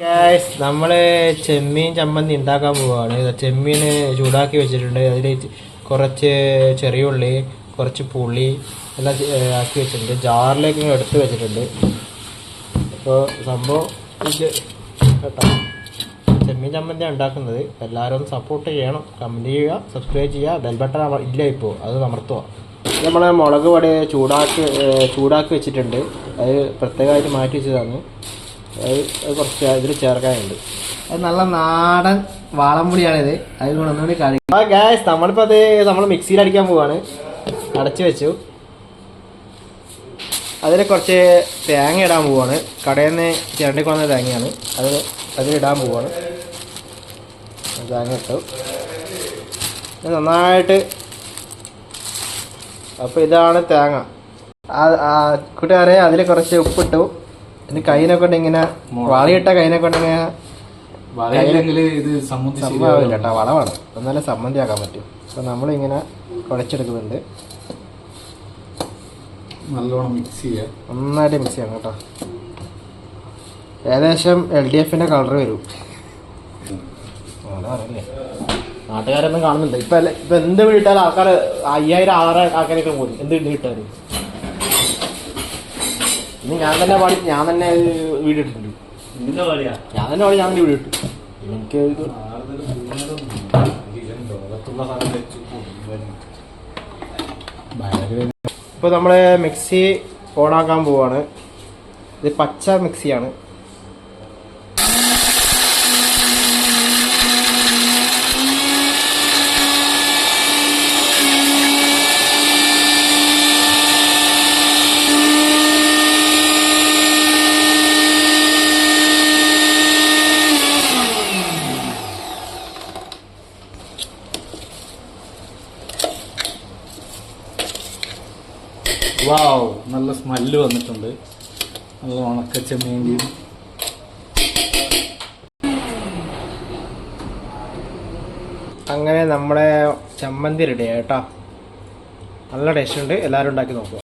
Guys നമ്മൾ ചെമ്മീൻ ചമ്മന്തി ഉണ്ടാക്കാൻ ഇത് ചെമ്മീൻ ചൂടാക്കി വെച്ചിട്ടുണ്ട്. അതിൽ കുറച്ച് ചെറിയ ഉള്ളി കുറച്ച് പുളി എല്ലാം ആക്കി വെച്ചിട്ടുണ്ട്. ജാറിലേക്ക് എടുത്ത് വെച്ചിട്ടുണ്ട്. അപ്പോൾ സംഭവം കേട്ടോ. ചെമ്മീൻ ചമ്മന്തിയാണ് ഉണ്ടാക്കുന്നത്. എല്ലാവരും സപ്പോർട്ട് ചെയ്യണം. കമന്റ് ചെയ്യുക സബ്സ്ക്രൈബ് ചെയ്യുക. ബെൽ ബട്ടൺ ഇല്ല ഇപ്പോൾ അത് അമർത്തുക. നമ്മൾ മുളക് പൊടി ചൂടാക്കി ചൂടാക്കി വെച്ചിട്ടുണ്ട്. അത് പ്രത്യേകമായിട്ട് മാറ്റി വെച്ചതാണ്. അത് കുറച്ച് ഇതിൽ ചേർക്കാനുണ്ട്. അത് നല്ല നാടൻ വാളംപൊടിയാണിത്. അത് ഒന്നുകൂടി കാണിക്കും. ആ ഗ്യാസ് നമ്മളിപ്പോൾ അത് നമ്മൾ മിക്സിയിൽ അടിക്കാൻ പോവാണ്. അടച്ചു വെച്ചു. അതിൽ കുറച്ച് തേങ്ങ ഇടാൻ പോവാണ്. കടയിൽ നിന്ന് ചിരണ്ടി കൊണ്ട തേങ്ങയാണ്. അത് അതിലിടാൻ പോവാണ്. തേങ്ങ ഇട്ടു. നന്നായിട്ട് അപ്പോൾ ഇതാണ് തേങ്ങ. കൂട്ടുകാരെ അതിൽ കുറച്ച് ഉപ്പിട്ടു. ഇനി കൈനെ കൊണ്ട് ഇങ്ങനെ വാളിയിട്ട കൈനെ കൊണ്ട് ഇങ്ങനെ ഇത് സംഭവമില്ല കേട്ടോ വളമാണ് എന്നാലേ സമ്മന്തി ആക്കാൻ പറ്റും. അപ്പൊ നമ്മളിങ്ങനെ കുഴച്ചെടുക്കുന്നുണ്ട്. നല്ലോണം മിക്സ് ചെയ്യാം. നന്നായിട്ട് മിക്സ് ചെയ്യണം കേട്ടോ. ഏകദേശം എൽ ഡി എഫിന്റെ കളർ വരും. നാട്ടുകാരൊന്നും കാണുന്നുണ്ട് ഇപ്പൊ ഇപ്പൊ എന്ത് വീട്ടാലും ആൾക്കാർ അയ്യായിരം ആറായിരം ആൾക്കാരൊക്കെ പോലും എന്ത് വീട്ടാലും ഇന്ന് ഞാൻ തന്നെ പാടി ഞാൻ തന്നെ വീഡിയോ ഇട്ടിട്ടുണ്ട് ഞാൻ തന്നെ പാടി ഞാൻ തന്നെ വീഡിയോ ഇട്ടു എനിക്ക് ഇപ്പൊ ഇപ്പോൾ നമ്മളെ മിക്സി ഓണാക്കാൻ പോവാണ്. ഇത് പച്ച മിക്സിയാണ്. വാവ് നല്ല സ്മെല്ല് വന്നിട്ടുണ്ട്. നല്ല ഉണക്ക ചെമ്മീന്റെയും അങ്ങനെ നമ്മുടെ ചമ്മന്തി റെഡി കേട്ടോ. നല്ല ടേസ്റ്റ് ഉണ്ട്. എല്ലാവരും ഉണ്ടാക്കി നോക്കുക